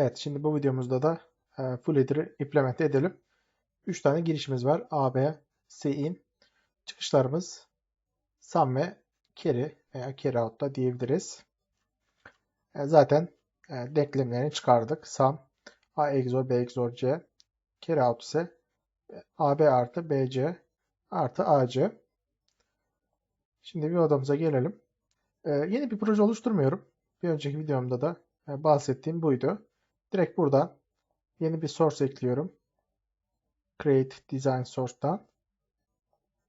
Evet şimdi bu videomuzda da e, full header'ı implement edelim. 3 tane girişimiz var. A, B, C. Çıkışlarımız sum ve carry veya carry out da diyebiliriz. E, zaten e, denklemlerini çıkardık. Sum A XOR B XOR C. Carry out ise AB artı BC artı AC. Şimdi bir odamıza gelelim. E, yeni bir proje oluşturmuyorum. Bir önceki videomda da bahsettiğim buydu. Direkt buradan yeni bir source ekliyorum. Create Design Source'dan.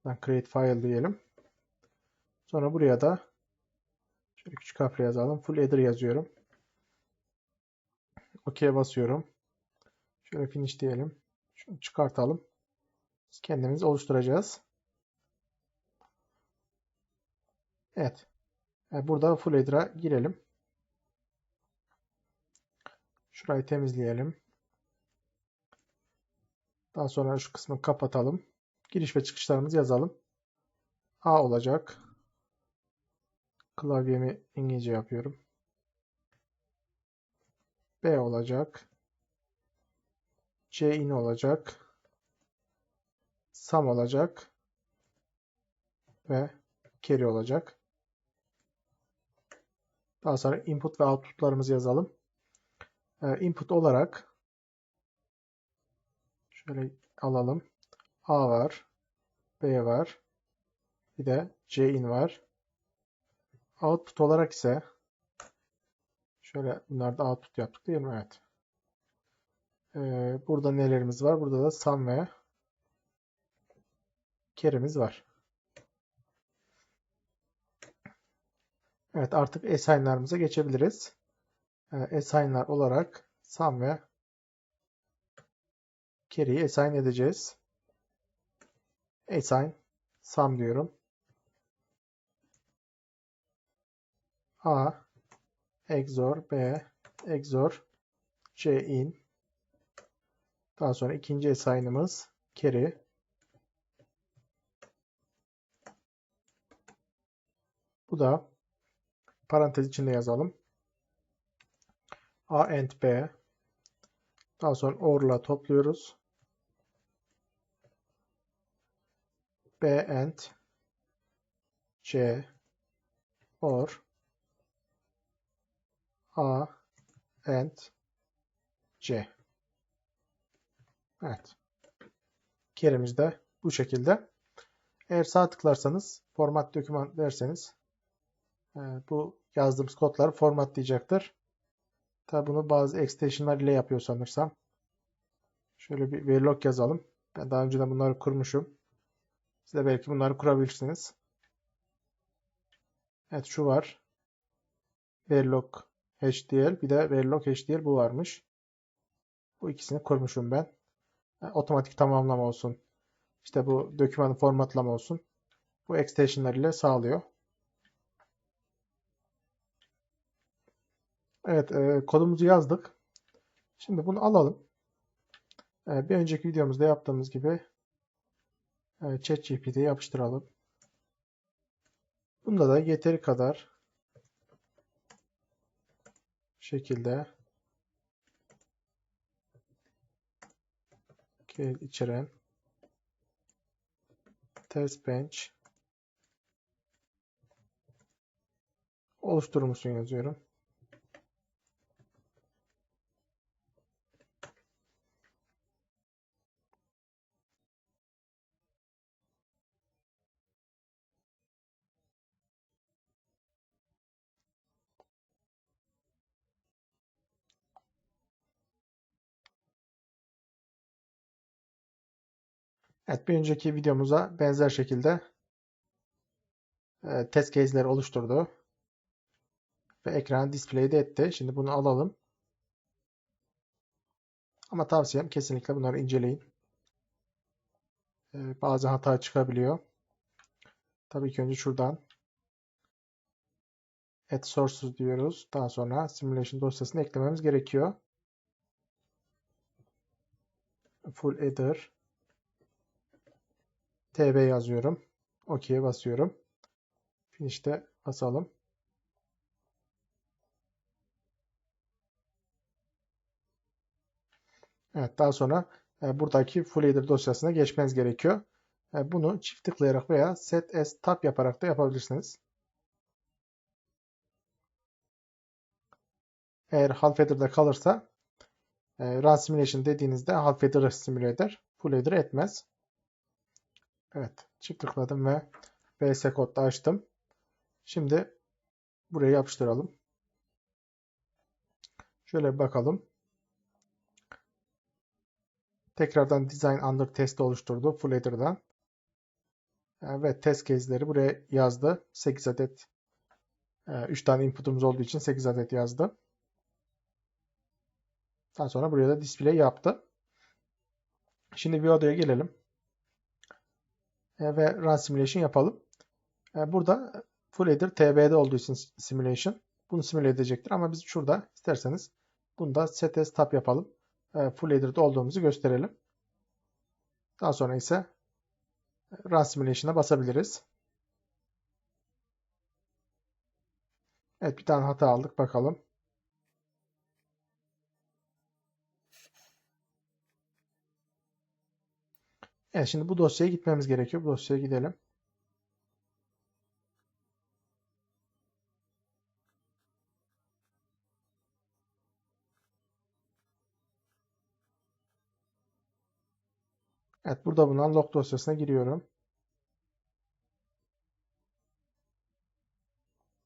Ben Create File diyelim. Sonra buraya da şöyle küçük harfle yazalım. Full header yazıyorum. OK'ye basıyorum. Şöyle finish diyelim. Şunu çıkartalım. Kendimiz oluşturacağız. Evet. E, burada full header'a girelim. Şurayı temizleyelim. Daha sonra şu kısmı kapatalım. Giriş ve çıkışlarımızı yazalım. A olacak. Klavyemi İngilizce yapıyorum. B olacak. C in olacak. Sum olacak. Ve carry olacak. Daha sonra input ve outputlarımızı yazalım. Ee, input olarak şöyle alalım. A var. B var. Bir de C in var. Output olarak ise şöyle bunlar da output yaptık değil mi? Evet. Ee, burada nelerimiz var? Burada da sum ve carry'miz var. Evet artık assign'larımıza geçebiliriz. Ee, assign'lar olarak sum ve carry'i assign edeceğiz. Assign sum diyorum. A XOR B XOR C in daha sonra ikinci assign'ımız carry bu da parantez içinde yazalım. A and B daha sonra OR'la topluyoruz. B and C OR A and C. Evet. Keremiz de bu şekilde. Eğer sağ tıklarsanız format doküman derseniz e, bu yazdığımız kodları formatlayacaktır. Tabi bunu bazı extensionlar ile yapıyor sanırsam. Şöyle bir verilog yazalım. Ben daha önceden bunları kurmuşum. Siz de belki bunları kurabilirsiniz. Evet şu var. Verilog HDL bir de Verilog HDL bu varmış. Bu ikisini kurmuşum ben. Yani otomatik tamamlama olsun. İşte bu dokümanı formatlama olsun. Bu extensionlar ile sağlıyor. Evet e, kodumuzu yazdık. Şimdi bunu alalım. E, bir önceki videomuzda yaptığımız gibi e, ChatGPT'ye yapıştıralım. Bunda da yeteri kadar şekilde içeren test bench oluşturmuşsun yazıyorum. Evet bir önceki videomuza benzer şekilde e, test case'leri oluşturdu. Ve ekranı display'de etti. Şimdi bunu alalım. Ama tavsiyem kesinlikle bunları inceleyin. E, bazı hata çıkabiliyor. Tabii ki önce şuradan add sources diyoruz. Daha sonra simulation dosyasını eklememiz gerekiyor. Full header TB yazıyorum. OK'ye basıyorum. Finish'te basalım. Evet daha sonra e, buradaki full header dosyasına geçmeniz gerekiyor. E, bunu çift tıklayarak veya set as tab yaparak da yapabilirsiniz. Eğer half header'da kalırsa e, run simulation dediğinizde half header'ı simüle eder. Full header'ı etmez. Evet. Çift tıkladım ve VS Code'da açtım. Şimdi buraya yapıştıralım. Şöyle bir bakalım. Tekrardan Design Under Test oluşturdu Full Header'dan. Ve test case'leri buraya yazdı. 8 adet 3 tane input'umuz olduğu için 8 adet yazdı. Daha sonra buraya da display yaptı. Şimdi bir odaya gelelim. Ve run simulation yapalım. Burada full header TB'de olduğu için simulation bunu simüle edecektir. Ama biz şurada isterseniz bunda set as tab yapalım. Full header'da olduğumuzu gösterelim. Daha sonra ise run simulation'a basabiliriz. Evet bir tane hata aldık bakalım. Evet şimdi bu dosyaya gitmemiz gerekiyor. Bu dosyaya gidelim. Evet burada bulunan log dosyasına giriyorum.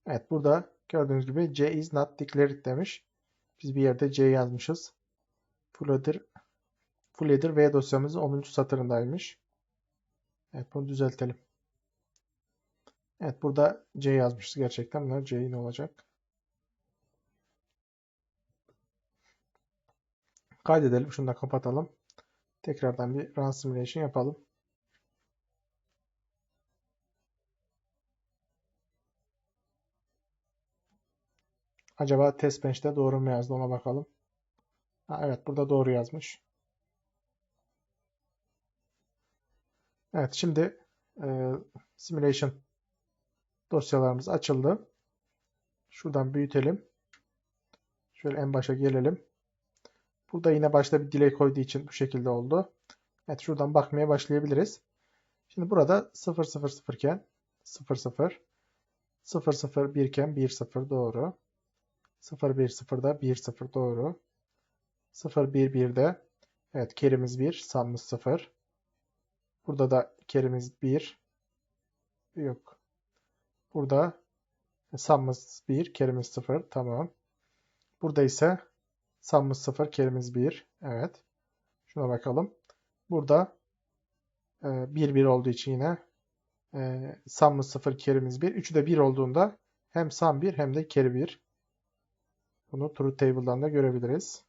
Evet burada gördüğünüz gibi C is not declared demiş. Biz bir yerde C yazmışız. Full header, full header V dosyamızın 10. satırındaymış. Evet bunu düzeltelim. Evet burada C yazmışız gerçekten. Bunlar C'in olacak. Kaydedelim. Şunu da kapatalım. Tekrardan bir run simulation yapalım. Acaba test bench'te doğru mu yazdı ona bakalım. Ha, evet burada doğru yazmış. Evet şimdi e, simulation dosyalarımız açıldı. Şuradan büyütelim. Şöyle en başa gelelim. Burada yine başta bir delay koyduğu için bu şekilde oldu. Evet şuradan bakmaya başlayabiliriz. Şimdi burada 0 0 0 iken 0 0 0 0 1 iken 1 0 doğru. 0 1 0'da 1 0 doğru. 0 1 1'de evet kerimiz 1, sum'ımız 0. Burada da kerimiz 1. Yok. Burada sum'ımız 1, kerimiz 0. Tamam. Burada ise Sum'ımız 0, kerimiz 1. Evet. Şuna bakalım. Burada 1 e, 1 olduğu için yine e, sum'ımız 0, kerimiz 1. Üçü de 1 olduğunda hem sum 1 hem de keri 1. Bunu truth table'dan da görebiliriz.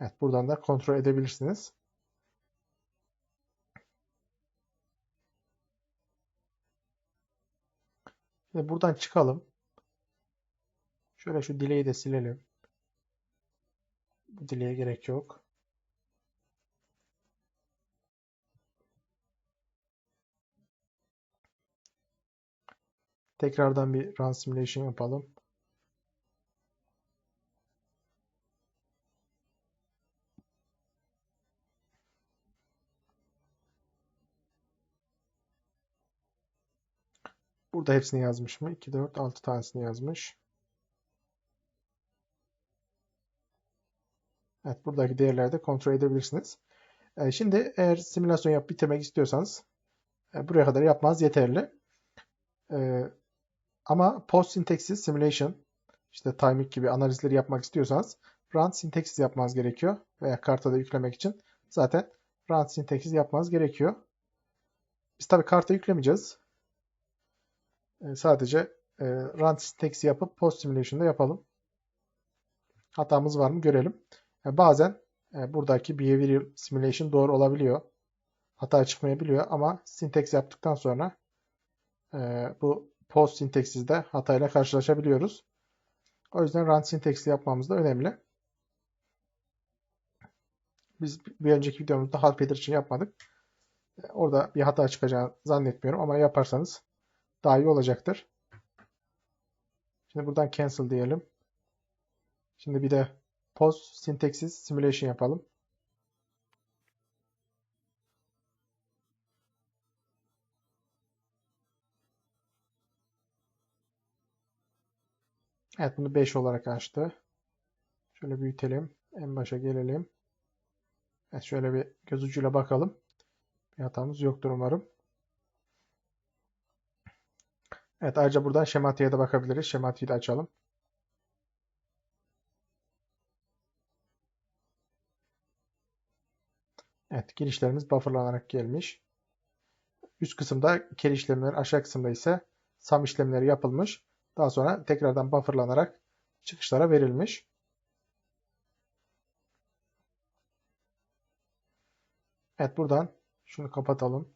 Evet, buradan da kontrol edebilirsiniz. Şimdi buradan çıkalım. Şöyle şu delay'i de silelim. Bu delay'e gerek yok. Tekrardan bir run simulation yapalım. Burada hepsini yazmış mı? 2, 4, 6 tanesini yazmış. Evet, buradaki değerleri de kontrol edebilirsiniz. E, şimdi eğer simülasyon yap bitirmek istiyorsanız e, buraya kadar yapmanız yeterli. E, ama post syntaxis simulation işte timing gibi analizleri yapmak istiyorsanız run syntaxis yapmanız gerekiyor. Veya kartada yüklemek için zaten run syntaxis yapmanız gerekiyor. Biz tabi karta yüklemeyeceğiz. Sadece run syntaxis yapıp post simulation'da yapalım. Hatamız var mı görelim. E, bazen e, buradaki behavioral simulation doğru olabiliyor. Hata çıkmayabiliyor ama syntax yaptıktan sonra e, bu post syntax'de hatayla karşılaşabiliyoruz. O yüzden run syntax'i yapmamız da önemli. Biz bir önceki videomuzda half header için yapmadık. Orada bir hata çıkacağını zannetmiyorum ama yaparsanız daha iyi olacaktır. Şimdi buradan cancel diyelim. Şimdi bir de post syntaxis simulation yapalım. Evet bunu 5 olarak açtı. Şöyle büyütelim. En başa gelelim. Evet şöyle bir göz ucuyla bakalım. Bir hatamız yoktur umarım. Evet ayrıca buradan şematiğe de bakabiliriz. Şematiği de açalım. Evet girişlerimiz bufferlanarak gelmiş. Üst kısımda carry işlemleri, aşağı kısımda ise sum işlemleri yapılmış. Daha sonra tekrardan bufferlanarak çıkışlara verilmiş. Evet buradan şunu kapatalım.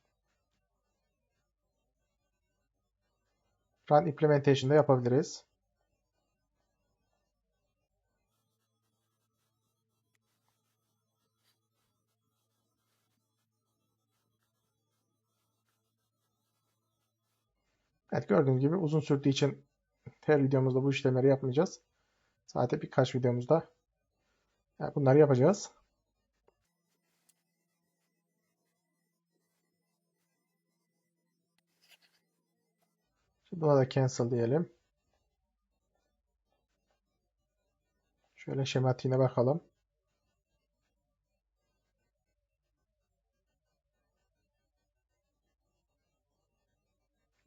Run implementation da yapabiliriz. Evet gördüğünüz gibi uzun sürdüğü için her videomuzda bu işlemleri yapmayacağız. Sadece birkaç videomuzda bunları yapacağız. Buna da cancel diyelim. Şöyle şematiğine bakalım.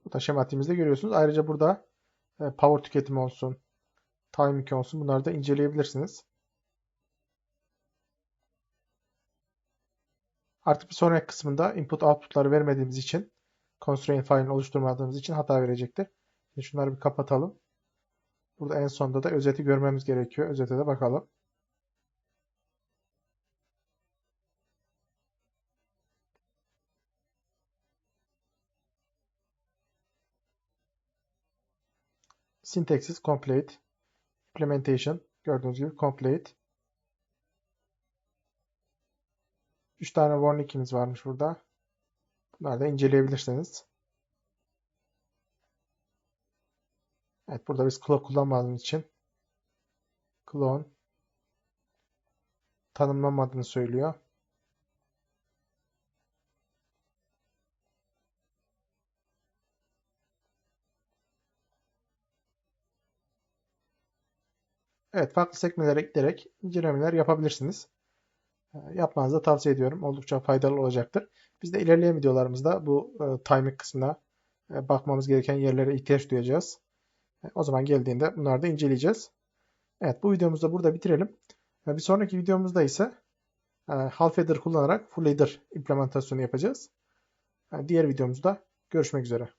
Bu da şematiğimizde görüyorsunuz. Ayrıca burada e, power tüketimi olsun, timing olsun bunları da inceleyebilirsiniz. Artık bir sonraki kısmında input output'ları vermediğimiz için constraint file'ini oluşturmadığımız için hata verecektir. Şimdi şunları bir kapatalım. Burada en sonda da özeti görmemiz gerekiyor. Özete de bakalım. Syntaxis complete. Implementation gördüğünüz gibi complete. 3 tane warning'imiz varmış burada. Bunları da inceleyebilirsiniz. Evet burada biz clone kullanmadığımız için clone tanımlamadığını söylüyor. Evet farklı sekmelere ekleyerek incelemeler yapabilirsiniz. Ee, yapmanızı tavsiye ediyorum. Oldukça faydalı olacaktır. Biz de ilerleyen videolarımızda bu e, timing kısmına e, bakmamız gereken yerlere ihtiyaç duyacağız. E, o zaman geldiğinde bunları da inceleyeceğiz. Evet bu videomuzu da burada bitirelim. Bir sonraki videomuzda ise half header kullanarak full header implementasyonu yapacağız. Diğer videomuzda görüşmek üzere.